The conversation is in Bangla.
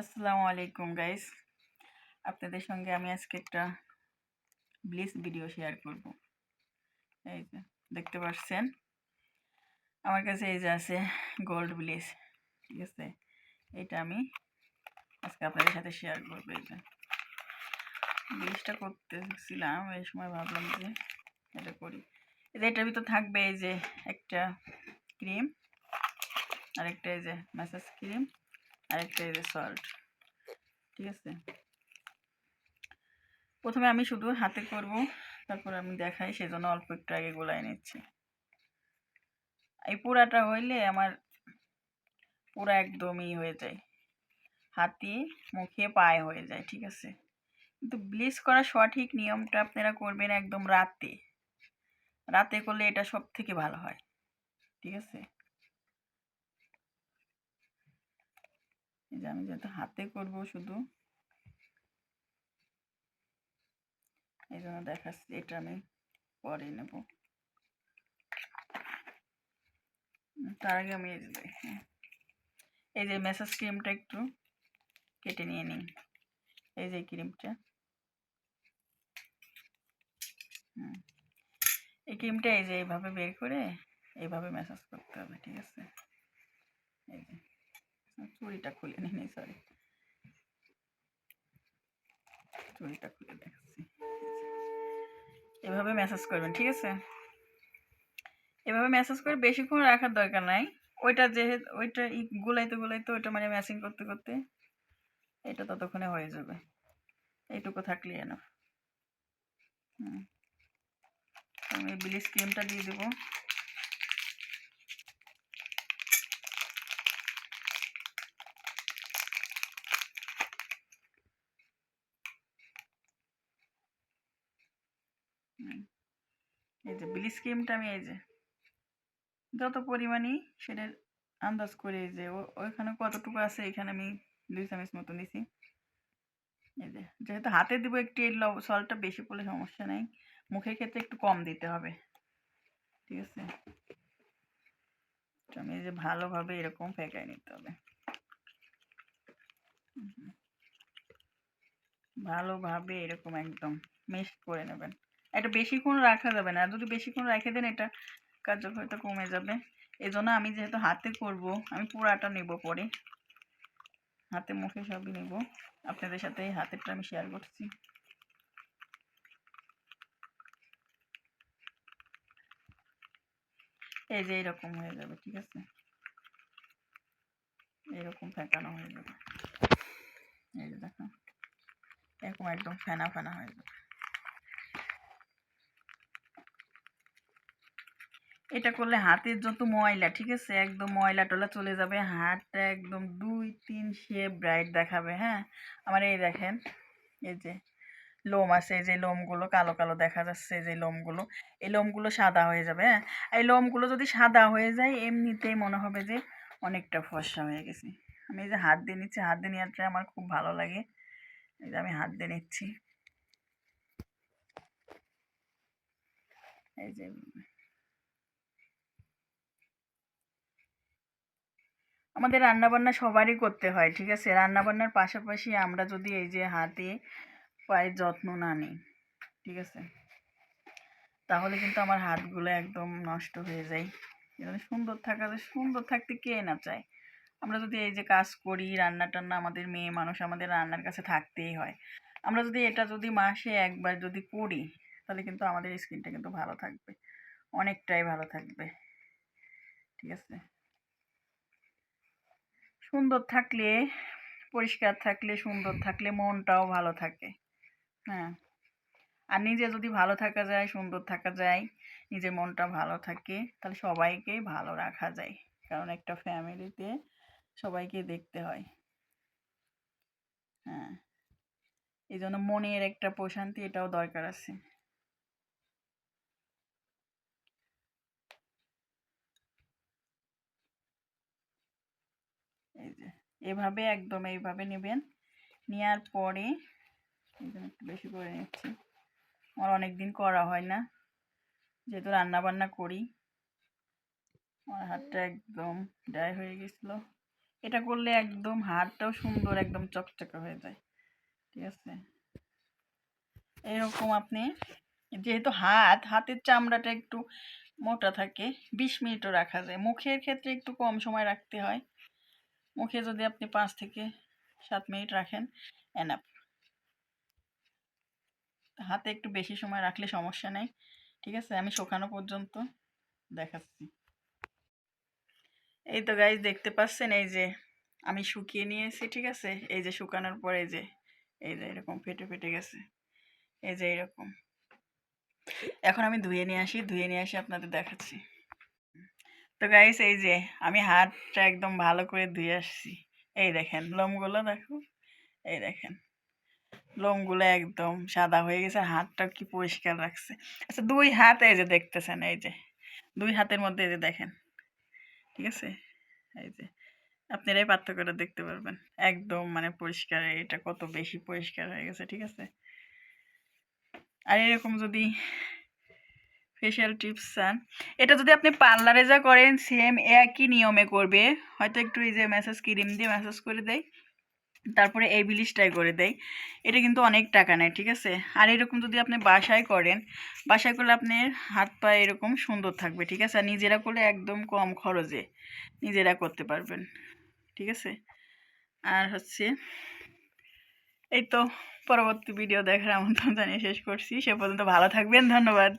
আসসালামু আলাইকুম গাইস আপনাদের সঙ্গে আমি আজকে একটা ব্লিস ভিডিও শেয়ার করব। এই যে, দেখতে পাচ্ছেন? আমার কাছে এই যে আছে গোল্ড ব্লিস ঠিক আছে? এটা আমি আজকে আপনাদের সাথে শেয়ার করব, এই যে। ব্লিসটা করতেছিলাম, এই সময় ভাবলাম যে এটা করি। এই যে, এটার ভিতর থাকবে এই যে একটা ক্রিম আর একটা এই যে ম্যাসাজ ক্রিম আরেকটা এই ঠিক আছে? প্রথমে আমি শুধু হাতে করব, তারপর আমি দেখাই, সেজন্য অল্প একটু আগে গোলায় নিচ্ছি। এই পুরাটা হইলে আমার পুরা একদমই হয়ে যায়। হাতে মুখে পায়ে হয়ে যায়, ঠিক আছে? কিন্তু ব্লিচ করার সঠিক নিয়মটা আপনারা করবেন একদম রাতে। রাতে করলে এটা সব থেকে ভালো হয়, ঠিক আছে? এই যে আমি যেহেতু হাতে করব শুধু। এই জন্য দেখাচ্ছি, এটা আমি পরে নেব। তার আগে আমি এই যে হ্যাঁ। এই যে মেসাজ ক্রিমটা একটু কেটে নিয়ে নিই। এই যে ক্রিমটা হুম। এই ক্রিমটা এই যে এইভাবে বের করে এইভাবে ম্যাসাজ করতে হবে, ঠিক আছে? এই যে। চুড়িটা খুলে নিই সরি চুড়িটা খুলে দেখাচ্ছি এভাবে মেসেজ করবেন, ঠিক আছে? এভাবে মেসেজ করে বেশিক্ষণ রাখার দরকার নাই। ওইটা যেহেতু, ওইটা গুলাইতে গুলাইতে ওইটা মানে ম্যাচিং করতে করতে এটা ততক্ষণে হয়ে যাবে। এইটুকু থাকলে হুম। আমি ব্লিচ ক্রিমটা দিয়ে দেবো। এই যে ব্লিচ ক্রিমটা আমি এই যে যত পরিমাণই সেটার আন্দাজ করে এই যে ওইখানে কতটুকু আছে, এখানে আমি দুই চামচ মতো দিছি এই যে, যেহেতু হাতে দিব একটু, এই সলটা বেশি পড়লে সমস্যা নেই। মুখের ক্ষেত্রে একটু কম দিতে হবে। ঠিক আছে? আমি এই যে ভালোভাবে এরকম ফেঁকাই নিতে হবে। ভালোভাবে এরকম একদম মেশ করে নেবেন। এটা বেশিক্ষণ রাখা যাবে না। যদি বেশিক্ষণ রেখে দেন, এটা কার্যকারিতা কমে যাবে। এই জন্য আমি যেহেতু হাতে করব, আমি পুরাটা নেব পরে। হাতে মুখে সবই নেব। আপনাদের সাথে এই হাতেরটা আমি শেয়ার করছি। এই যে এইরকম হয়ে যাবে, ঠিক আছে? এরকম ফেঁকানো হয়ে যাবে। এই যে দেখো এরকম একদম ফেনা ফেনা হয়ে যাবে। এটা করলে হাতের যত ময়লা, ঠিক আছে? একদম ময়লা টলা চলে যাবে, হাতটা একদম দুই, তিন শেপ ব্রাইট দেখাবে হ্যাঁ? আমার এই দেখেন, এই যে লোম আছে যে লোমগুলো কালো কালো দেখা যাচ্ছে যে লোমগুলো, এই লোমগুলো সাদা হয়ে যাবে হ্যাঁ? এই লোমগুলো যদি সাদা হয়ে যায়, এমনিতেই মনে হবে যে অনেকটা ফর্সা হয়ে গেছে। আমি এই যে হাত দিয়ে নিচ্ছি, হাত দিয়ে নেওয়াটা আমার খুব ভালো লাগে। এই যে আমি হাত দিয়ে নিচ্ছি। এই যে আমাদের রান্নাবান্না সবারই করতে হয়, ঠিক আছে? রান্নাবান্নার পাশাপাশি আমরা যদি এই যে হাতে পায়ের যত্ন না নিই, ঠিক আছে? তাহলে কিন্তু আমার হাতগুলো একদম নষ্ট হয়ে যায়। এখানে সুন্দর থাকা সুন্দর থাকতে কে না চায়? আমরা যদি এই যে কাজ করি রান্না টান্না আমাদের মেয়ে মানুষ আমাদের রান্নার কাছে থাকতেই হয়। আমরা যদি এটা যদি মাসে একবার যদি করি, তাহলে কিন্তু আমাদের স্কিনটা কিন্তু ভালো থাকবে। অনেকটাই ভালো থাকবে। ঠিক আছে? সুন্দর থাকলে, পরিষ্কার থাকলে, সুন্দর থাকলে মনটাও ভালো থাকে। হ্যাঁ। আর নিজে যদি ভালো থাকা যায়, সুন্দর থাকা যায়, নিজের মনটা ভালো থাকে, তাহলে সবাইকে ভালো রাখা যায়। কারণ একটা ফ্যামিলিতে সবাইকে দেখতে হয়। হ্যাঁ। এই জন্য মনের একটা প্রশান্তি এটাও দরকার আছে এই যে এভাবে একদম এইভাবে নেবেন। নেওয়ার পরে একটু বেশি করে নিচ্ছি। আমার অনেক দিন করা হয় না। যেহেতু রান্না বান্না করি। আমার হাতটা একদম ড্রাই হয়ে গেছিল। এটা করলে একদম হাতটাও সুন্দর একদম চকচকে হয়ে যায়। ঠিক আছে? এরকম আপনি যেহেতু হাত, হাতের চামড়াটা একটু মোটা থাকে, বিশ মিনিটও রাখা যায়। মুখের ক্ষেত্রে একটু কম সময় রাখতে হয়। মুখে যদি আপনি পাঁচ থেকে সাত মিনিট রাখেন এনাফ হাতে একটু বেশি সময় রাখলে সমস্যা নেই, ঠিক আছে? আমি শুকানো পর্যন্ত দেখাচ্ছি। এই তো গাইজ দেখতে পাচ্ছেন? এই যে আমি শুকিয়ে নিয়েছি, ঠিক আছে? এই যে শুকানোর পরে যে, এই যে এরকম ফেটে ফেটে গেছে। এই যে এরকম। এখন আমি ধুয়ে নিয়ে আসি, ধুয়ে নিয়ে আসি আপনাদের দেখাচ্ছি। তো গাইস এই যে আমি হাতটা একদম ভালো করে ধুয়ে আসছি। এই দেখেন, লোমগুলো দেখো। এই দেখেন, লোমগুলো একদম সাদা হয়ে গেছে হাতটা কি পরিষ্কার রাখছে আচ্ছা দুই হাত এই যে দেখতেছেন, এই যে। দুই হাতের মধ্যে এই যে দেখেন, ঠিক আছে? এই যে, আপনারাই পার্থক্যটা দেখতে পারবেন। একদম মানে পরিষ্কার, এটা কত বেশি পরিষ্কার হয়ে গেছে, ঠিক আছে? আর এরকম যদি ফেশিয়াল টিপস চান এটা যদি আপনি পার্লারে যা করেন সেম একই নিয়মে করবে। হয়তো একটু এই যে ম্যাসাজ ক্রিম দিয়ে ম্যাসাজ করে দেয়, তারপরে এই বিলিশটাই করে দেয়। এটা কিন্তু অনেক টাকা নেয়, ঠিক আছে? আর এরকম যদি আপনি বাসায় করেন, বাসায় করলে আপনার হাত পা এরকম সুন্দর থাকবে, ঠিক আছে? আর নিজেরা করলে একদম কম খরচে নিজেরা করতে পারবেন, ঠিক আছে? আর হচ্ছে, এই তো পরবর্তী ভিডিও দেখার আমন্ত্রণ জানিয়ে শেষ করছি। সে পর্যন্ত ভালো থাকবেন, ধন্যবাদ।